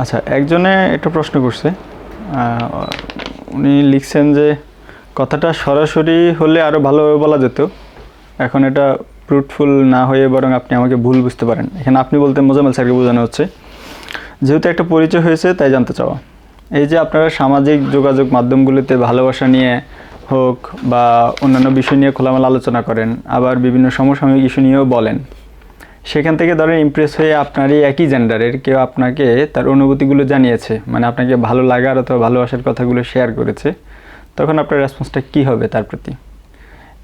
আচ্ছা একজনে একটা প্রশ্ন করছে। উনি লিখছেন যে, কথাটা সরাসরি হলে আরও ভালোভাবে বলা যেত। এখন এটা ফ্রুটফুল না হয়ে বরং আপনি আমাকে ভুল বুঝতে পারেন। এখানে আপনি বলতে মোজামেল স্যারকে বোঝানো হচ্ছে। যেহেতু একটা পরিচয় হয়েছে, তাই জানতে চাওয়া। এই যে আপনারা সামাজিক যোগাযোগ মাধ্যমগুলিতে ভালোবাসা নিয়ে হোক বা অন্যান্য বিষয় নিয়ে খোলামেলা আলোচনা করেন, আবার বিভিন্ন সমসাময়িক ইস্যু নিয়েও বলেন সেখান থেকে ধরেন ইমপ্রেস হয়ে আপনারই একই জেন্ডারের কেউ আপনাকে তার অনুভূতিগুলো জানিয়েছে মানে আপনাকে ভালো লাগার অথবা ভালোবাসার কথাগুলো শেয়ার করেছে তখন আপনার রেসপন্সটা কী হবে তার প্রতি?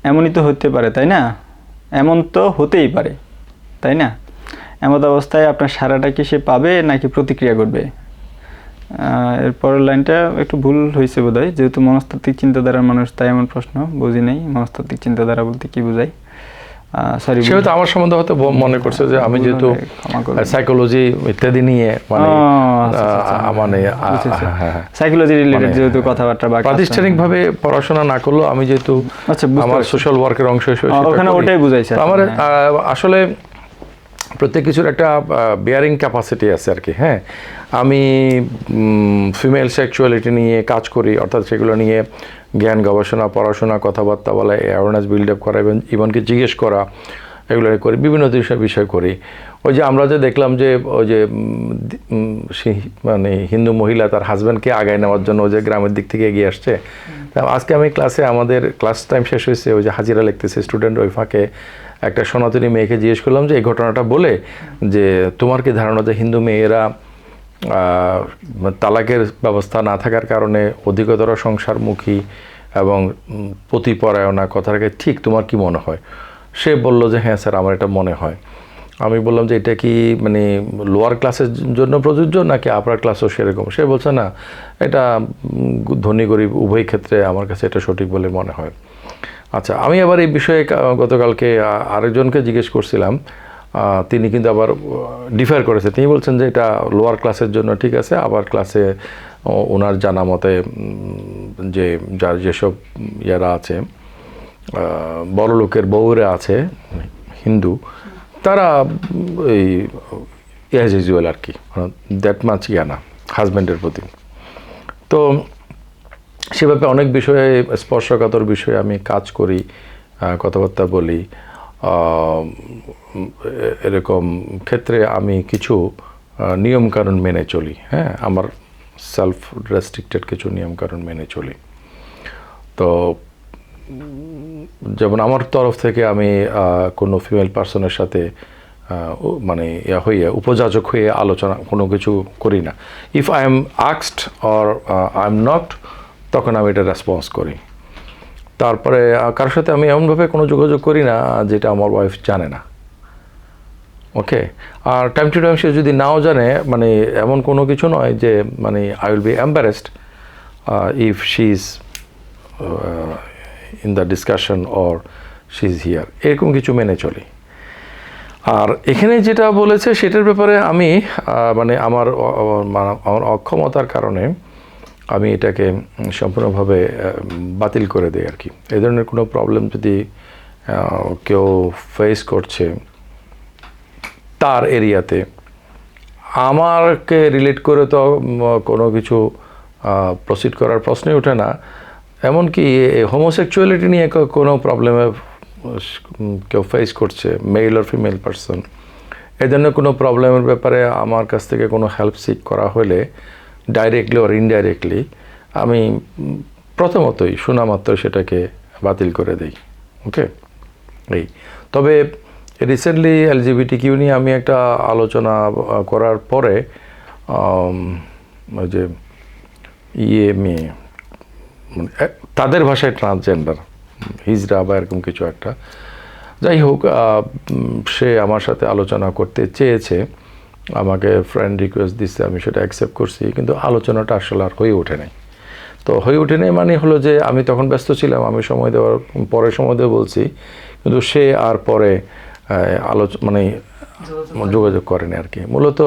এমনই তো হতে পারে তাই না? এমন তো হতেই পারে তাই না? এমত অবস্থায় আপনার সারাটা কি সে পাবে নাকি প্রতিক্রিয়া করবে আহ, এর পরের লাইনটা একটু ভুল হয়েছে বোধ হয় যেহেতু মনস্তাত্ত্বিক চিন্তাধারার মানুষ তাই এমন প্রশ্ন বুঝি নাই মনস্তাত্ত্বিক চিন্তাধারা বলতে কী বোঝায়? সরি আমার সম্বন্ধে হয়তো মনে করছে যে আমি যেহেতু। সাইকোলজি ইত্যাদি নিয়ে মানে আচ্ছা, আচ্ছা, আহ, মানে আহ, হ্যাঁ, হ্যাঁ। সাইকোলজি রিলেটেড মানে, যেহেতু কথাবার্তা বা প্রাতিষ্ঠানিকভাবে পড়াশোনা না করলেও আমি যেহেতু আচ্ছা, আমার সোশ্যাল ওয়ার্কের অংশ হিসেবে ওখানে ওটাই বুঝাইছে আমার হ্যাঁ। আসলে প্রত্যেক কিছুর একটা বেয়ারিং ক্যাপাসিটি আছে আর কি হ্যাঁ? আমি ফিমেল সেক্সুয়ালিটি নিয়ে কাজ করি অর্থাৎ সেগুলো নিয়ে জ্ঞান গবেষণা পড়াশোনা কথাবার্তা বলা অ্যাওয়ারনেস বিল্ড আপ করা এবং ইভনকে জিজ্ঞেস করা এগুলো করি বিভিন্ন বিষয় বিষয় করি। ওই যে আমরা যে দেখলাম যে ওই যে মানে হিন্দু মহিলা তার হাজব্যান্ডকে আগায় নেওয়ার জন্য ওই যে গ্রামের দিক থেকে এগিয়ে আসছে। তা আজকে আমি ক্লাসে আমাদের ক্লাস টাইম শেষ হয়েছে ওই যে হাজিরা লিখতেছে স্টুডেন্ট ওই ফাঁকে। একটা সনাতনী মেয়েকে জিজ্ঞেস করলাম যে এই ঘটনাটা বলে যে তোমার কি ধারণা যে হিন্দু মেয়েরা তালাকের ব্যবস্থা না থাকার কারণে অধিকতর সংসারমুখী এবং উম, পতিপরায়ণা কথাটাকে ঠিক তোমার কি মনে হয়? সে বলল যে হ্যাঁ স্যার আমার এটা মনে হয়। আমি বললাম যে এটা কি মানে লোয়ার ক্লাসের জন্য প্রযোজ্য নাকি আপার ক্লাসও সেরকম? সে বলছে না এটা ধনী গরিব উভয় ক্ষেত্রে আমার কাছে এটা সঠিক বলে মনে হয়। আচ্ছা আমি আবার এই বিষয়ে গতকালকে আরেকজনকে জিজ্ঞেস করছিলাম তিনি কিন্তু আবার ডিফার করেছে। তিনি বলছেন যে এটা লোয়ার ক্লাসের জন্য ঠিক আছে আবার ক্লাসে ওনার জানা মতে যে যার যেসব ইয়ারা আছে বড় লোকের বউরা আছে, হিন্দু, তারা এই অ্যাজ ইউজুয়াল আর কি। দ্যাট মাছ জ্ঞানা হাজব্যান্ডের প্রতি। তো সেভাবে অনেক বিষয়ে, স্পর্শকাতর বিষয়ে আমি কাজ করি কথাবার্তা বলি। এরকম ক্ষেত্রে আমি কিছু নিয়মকানুন মেনে চলি হ্যাঁ? আমার সেলফ রেস্ট্রিক্টেড কিছু নিয়মকানুন মেনে চলি। তো, যেমন আমার তরফ থেকে আমি কোনো ফিমেল পার্সনের সাথে মানে ইয়া হয়ে উপযাচক হয়ে আলোচনা, কোনো কিছু করি না। ইফ আই এম আক্সড অর আই এম নট তখন আমি এটা রেসপন্স করি। তারপরে কারোর সাথে আমি এমনভাবে কোনো যোগাযোগ করি না যেটা আমার ওয়াইফ জানে না। ওকে আর টাইম টু টাইম সে যদি নাও জানে মানে এমন কোনো কিছু নয় যে মানে I will be embarrassed if she is in the discussion or she is here এরকম কিছু মেনে চলি। আর এখানে যেটা বলেছে, সেটার ব্যাপারে আমি মানে আমার আমার অক্ষমতার কারণে আমি এটাকে সম্পূর্ণভাবে বাতিল করে দিই আর কি। এই ধরনের কোনো প্রবলেম যদি কেউ ফেস করছে তার এরিয়াতে আমারকে রিলেট করে তো কোনো কিছু প্রসিড করার প্রশ্নই ওঠে না। এমনকি হোমোসেক্সুয়ালিটি নিয়ে কোনো প্রবলেমে কেউ ফেস করছে মেল আর ফিমেল পারসন এই ধরনের কোনো প্রবলেমের ব্যাপারে আমার কাছ থেকে কোনো হেল্প সিক করা হলে ডাইরেক্টলি ওর ইনডাইরেক্টলি আমি প্রথমতই শোনা মাত্রই সেটাকে বাতিল করে দিই ওকে এই, তবে রিসেন্টলি এলজিবিটি কিউ নিয়ে আমি একটা আলোচনা করার পরে যে ইয়ে মেয়ে মানে তাদের ভাষায় ট্রান্সজেন্ডার হিজরা বা এরকম কিছু একটা। যাই হোক সে আমার সাথে আলোচনা করতে চেয়েছে। আমাকে ফ্রেন্ড রিকোয়েস্ট দিচ্ছে আমি সেটা অ্যাকসেপ্ট করছি কিন্তু আলোচনাটা আসলে আর হয়ে ওঠে নাই। তো হয়ে ওঠেনি মানে হলো যে আমি তখন ব্যস্ত ছিলাম আমি সময় দেওয়ার পরে সময় দিয়ে বলছি কিন্তু সে আর পরে আলোচ মানে যোগাযোগ করেনি আর কি। মূলত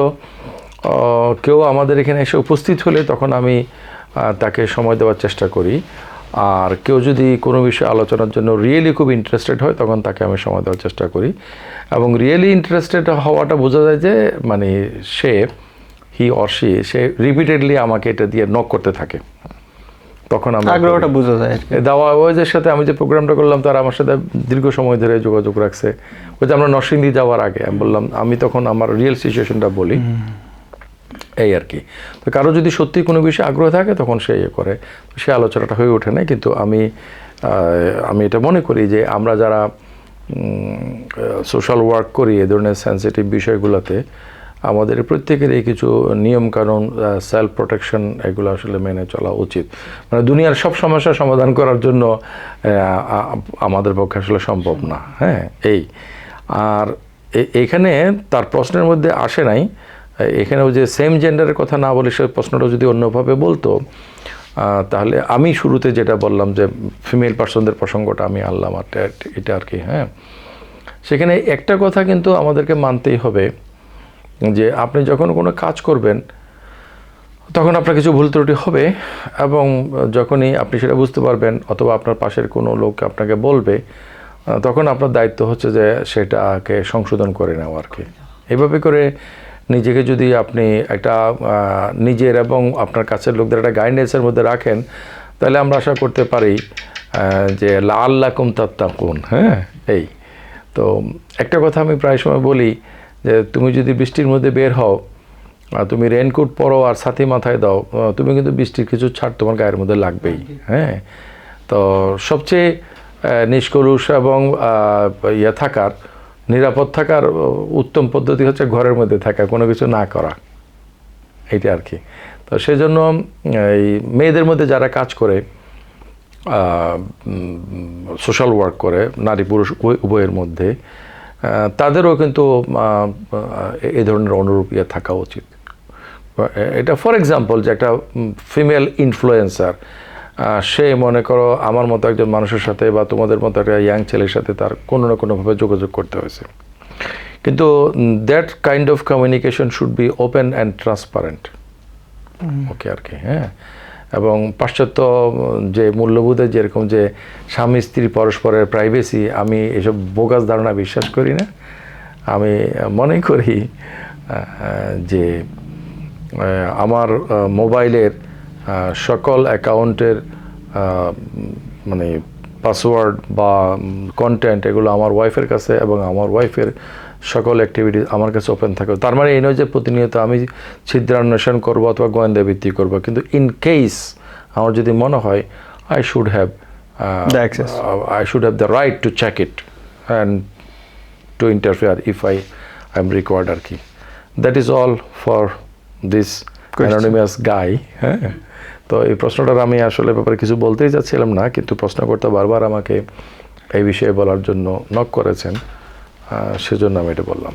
কেউ আমাদের এখানে এসে উপস্থিত হলে তখন আমি তাকে সময় দেওয়ার চেষ্টা করি। আর কেউ যদি কোনো বিষয়ে আলোচনার জন্য রিয়েলি খুব ইন্টারেস্টেড হয় তখন তাকে আমি সময় দেওয়ার চেষ্টা করি। এবং রিয়েলি ইন্টারেস্টেড হওয়াটা বোঝা যায় যে মানে সে হি অর সি সে রিপিটেডলি আমাকে এটা দিয়ে নক করতে থাকে। তখন আমরা আগ্রহটা বোঝা যায়। দাওয়া ওয়াইজের সাথে আমি যে প্রোগ্রামটা করলাম তারা আমার সাথে দীর্ঘ সময় ধরে যোগাযোগ রাখছে। ওই যে আমরা নরসিংদী যাওয়ার আগে আমি বললাম আমি তখন আমার রিয়েল সিচুয়েশনটা বলি। এই আর কি। তো কারও যদি সত্যি কোনো বিষয়ে আগ্রহ থাকে, তখন সে ইয়ে করে। সে আলোচনাটা হয়ে ওঠে না কিন্তু আমি আমি এটা মনে করি যে আমরা যারা সোশ্যাল ওয়ার্ক করি এ ধরনের সেন্সিটিভ বিষয়গুলোতে, আমাদের প্রত্যেকেরই কিছু নিয়মকানুন সেলফ প্রোটেকশন এগুলো আসলে মেনে চলা উচিত। মানে দুনিয়ার সব সমস্যার সমাধান করার জন্য আমাদের পক্ষে আসলে সম্ভব না। হ্যাঁ এই। আর এখানে তার প্রশ্নের মধ্যে আসে নাই এখানেও যে সেম জেন্ডারের কথা না বলে সে প্রশ্নটা যদি অন্যভাবে বলতো তাহলে আমি শুরুতে যেটা বললাম যে ফিমেল পার্সনদের প্রসঙ্গটা আমি আনলাম আর এটা- আর কি হ্যাঁ। সেখানে একটা কথা কিন্তু আমাদেরকে মানতেই হবে যে আপনি যখন কোনো কাজ করবেন, তখন আপনার কিছু ভুল ত্রুটি হবে এবং যখনই আপনি সেটা বুঝতে পারবেন অথবা আপনার পাশের কোনো লোক আপনাকে বলবে তখন আপনার দায়িত্ব হচ্ছে যে সেটাকে সংশোধন করে নেওয়া আর কি। এভাবে করে নিজেকে যদি আপনি একটা নিজের এবং আপনার কাছের লোকদের একটা গাইডেন্সের মধ্যে রাখেন, তাহলে আমরা আশা করতে পারি যে আল্লাহ কুম তাত্তাকুন হ্যাঁ এই। তো একটা কথা আমি প্রায় সময় বলি, যে তুমি যদি বৃষ্টির মধ্যে বের হও তুমি রেনকোট পরো আর সাথে মাথায় দাও তুমি কিন্তু বৃষ্টির কিছু ছাড় তোমার গায়ের মধ্যে লাগবেই হ্যাঁ। তো সবচেয়ে নিষ্কলুষ এবং ইয়ে থাকার নিরাপদ থাকার উত্তম পদ্ধতি হচ্ছে ঘরের মধ্যে থাকা, কোনো কিছু না করা। এইটা আর কি। তো সেজন্য, এই মেয়েদের মধ্যে যারা কাজ করে সোশ্যাল ওয়ার্ক করে, নারী পুরুষ উভয়- উভয়ের মধ্যে তাদেরও কিন্তু এই ধরনের অনুরূপ ইয়ে থাকা উচিত। এটা ফর এক্সাম্পল যে একটা ফিমেল ইনফ্লুয়েন্সার সে মনে করো আমার মতো একজন মানুষের সাথে বা তোমাদের মতো একটা ইয়াং ছেলের সাথে তার কোনো না কোনোভাবে যোগাযোগ করতে হয়েছে। কিন্তু that kind of communication should be open and transparent okay আর কি হ্যাঁ? এবং পাশ্চাত্য যে মূল্যবোধের যেরকম যে স্বামী স্ত্রী পরস্পরের প্রাইভেসি আমি এসব বোগাস ধারণা বিশ্বাস করি না। আমি মনে করি যে আমার মোবাইলের সকল অ্যাকাউন্টের মানে পাসওয়ার্ড বা কন্টেন্ট এগুলো আমার ওয়াইফের কাছে এবং আমার ওয়াইফের সকল অ্যাক্টিভিটিস আমার কাছে ওপেন থাকে। তার মানে এই নয় যে প্রতিনিয়ত আমি ছিদ্রান্বেষণ করব অথবা গোয়েন্দা ভিত্তি করব কিন্তু ইন কেস আমার যদি মনে হয় I should have I should have the right to check it and to interfere if I I am required আর কি। That is all for this anonymous guy হ্যাঁ? তো এই প্রশ্নটার আমি আসলে ব্যাপারে কিছু বলতেই যাচ্ছিলাম না, কিন্তু প্রশ্নকর্তা বারবার আমাকে এই বিষয়ে বলার জন্য নক করেছেন সেজন্য আমি এটা বললাম।